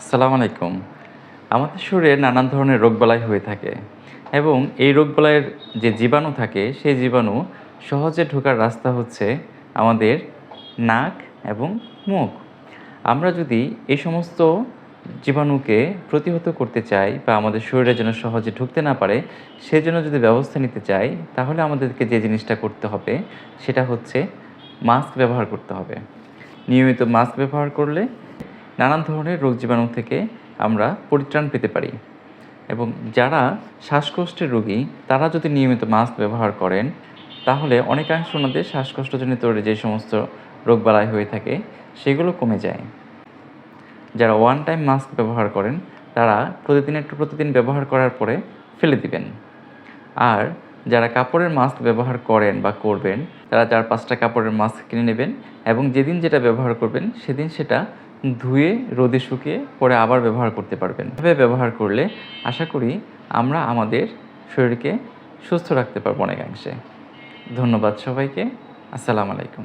আসসালামু আলাইকুম। আমাদের শরীরে নানান ধরনের রোগবালাই হয়ে থাকে এবং এই রোগবালাইয়ের যে জীবাণু থাকে, সেই জীবাণু সহজে ঢোকার রাস্তা হচ্ছে আমাদের নাক এবং মুখ। আমরা যদি এই সমস্ত জীবাণুকে প্রতিহত করতে চাই বা আমাদের শরীরে যেন সহজে ঢুকতে না পারে, সেজন্য যদি ব্যবস্থা নিতে চাই, তাহলে আমাদেরকে যে জিনিসটা করতে হবে, সেটা হচ্ছে মাস্ক ব্যবহার করতে হবে। নিয়মিত মাস্ক ব্যবহার করলে নানান ধরনের রোগ জীবাণু থেকে আমরা পরিত্রাণ পেতে পারি। এবং যারা শ্বাসকষ্টের রোগী, তারা যদি নিয়মিত মাস্ক ব্যবহার করেন, তাহলে অনেকাংশ ওনাদের শ্বাসকষ্টজনিত যে সমস্ত রোগবালাই হয়ে থাকে, সেগুলো কমে যায়। যারা ওয়ান টাইম মাস্ক ব্যবহার করেন, তারা প্রতিদিন একটু প্রতিদিন ব্যবহার করার পরে ফেলে দিবেন। আর যারা কাপড়ের মাস্ক ব্যবহার করেন বা করবেন, তারা চার পাঁচটা কাপড়ের মাস্ক কিনে নেবেন এবং যেদিন যেটা ব্যবহার করবেন, সেদিন সেটা ধুয়ে, রোদে শুকিয়ে পরে আবার ব্যবহার করতে পারবেন। এভাবে ব্যবহার করলে আশা করি আমরা আমাদের শরীরকে সুস্থ রাখতে পারব অনেকাংশে। ধন্যবাদ সবাইকে। আসসালামু আলাইকুম।